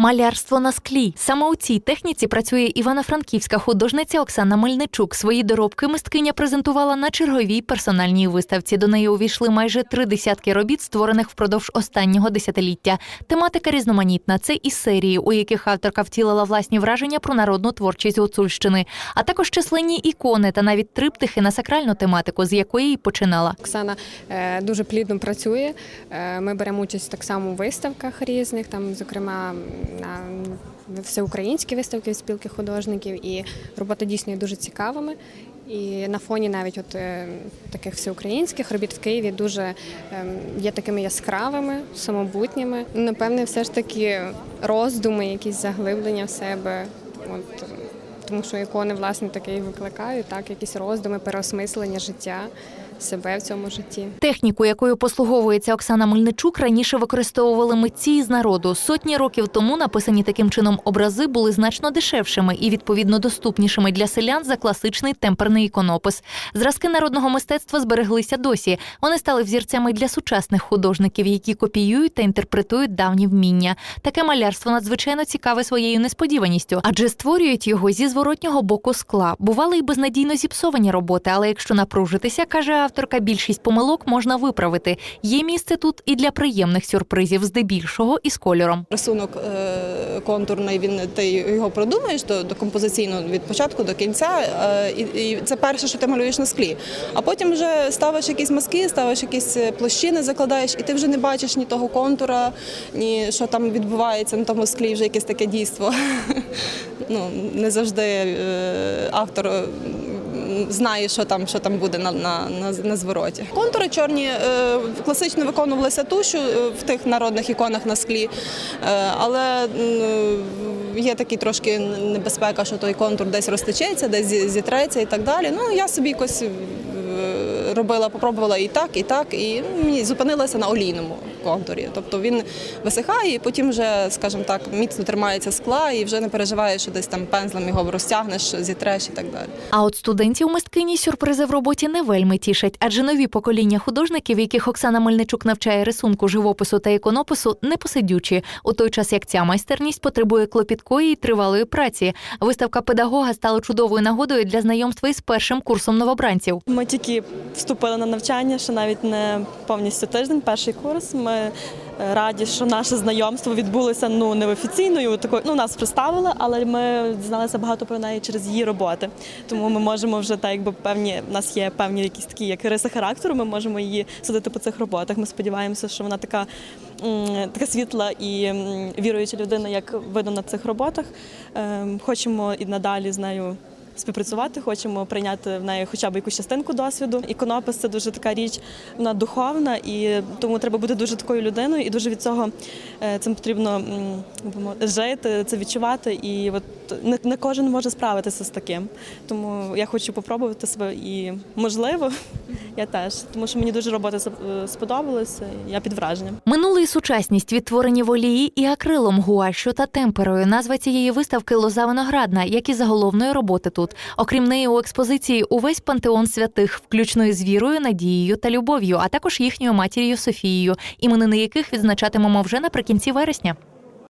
Малярство на склі. Саме у цій техніці працює івано-франківська художниця Оксана Мельничук. Свої доробки мисткиня презентувала на черговій персональній виставці. До неї увійшли майже три десятки робіт, створених впродовж останнього десятиліття. Тематика різноманітна. Це і серії, у яких авторка втілила власні враження про народну творчість Гуцульщини, а також численні ікони та навіть триптихи на сакральну тематику, з якої й починала. Оксана е, дуже плідно працює. Е, Ми беремо участь так само у виставках різних, там, зокрема, всеукраїнські виставки спілки художників, і роботи дійсно є дуже цікавими. І на фоні навіть от е, таких всеукраїнських робіт в Києві дуже ем, є такими яскравими, самобутніми. Напевне, все ж таки роздуми, якісь заглиблення в себе. От, е, тому що ікони, власне, таке і викликають, так, якісь роздуми, переосмислення життя, себе в цьому житті. Техніку, якою послуговується Оксана Мельничук, раніше використовували митці із народу. Сотні років тому написані таким чином образи були значно дешевшими і відповідно доступнішими для селян за класичний темперний іконопис. Зразки народного мистецтва збереглися досі. Вони стали взірцями для сучасних художників, які копіюють та інтерпретують давні вміння. Таке малярство надзвичайно цікаве своєю несподіваністю, адже створюють його зі зворотнього боку скла. Бували й безнадійно зіпсовані роботи, але якщо напружитися, каже авторка, більшість помилок можна виправити. Є місце тут і для приємних сюрпризів, здебільшого із кольором. Рисунок е, контурний, він ти його продумуєш до, до композиційно від початку до кінця, е, і, і це перше, що ти малюєш на склі. А потім вже ставиш якісь мазки, ставиш якісь е, площини, закладаєш, і ти вже не бачиш ні того контура, ні що там відбувається на тому склі, вже якесь таке дійство. Ну, не завжди автор. Знає, що там, що там буде на, на, на, на звороті. Контури чорні е, класично виконувалися тушу е, в тих народних іконах на склі, е, але є такий трошки небезпека, що той контур десь розтечеться, десь зі- зітреться і так далі. Ну я собі якось робила, попробувала і так, і так, і мені зупинилася на олійному контурі. Тобто він висихає, і потім вже, скажімо так, міцно тримається скла, і вже не переживаєш, що десь там пензлем його розтягнеш, зітреш і так далі. А от студентів мисткині сюрпризи в роботі не вельми тішать, адже нові покоління художників, яких Оксана Мельничук навчає рисунку, живопису та іконопису, непосидючі, у той час як ця майстерність потребує клопіткої і тривалої праці. Виставка педагога стала чудовою нагодою для знайомства із першим курсом новобранців. Ми тільки вступили на навчання, ще навіть не повністю тиждень, перший курс. Ми е, раді, що наше знайомство відбулося ну офіційною. Такою ну нас представили, але ми дізналися багато про неї через її роботи. Тому ми можемо вже так, якби певні у нас є певні якісь такі як риси характеру. Ми можемо її судити по цих роботах. Ми сподіваємося, що вона така, така світла і віруюча людина, як видно на цих роботах. Ем, Хочемо і надалі з нею співпрацювати, хочемо прийняти в неї хоча б якусь частинку досвіду. Іконопис це дуже така річ, вона духовна, і тому треба бути дуже такою людиною, і дуже від цього е, цим потрібно жити, це відчувати. І от не, не кожен може справитися з таким. Тому я хочу попробувати себе і можливо, я теж, тому що мені дуже робота сп- сподобалася. Я під враженням. Минуле і сучасність відтворені в олії і акрилом, гуашю та темперою. Назва цієї виставки Лоза виноградна, як і заголовної роботи тут. Окрім неї, у експозиції увесь пантеон святих, включно із вірою, надією та любов'ю, а також їхньою матір'ю Софією, іменини яких відзначатимемо вже наприкінці вересня.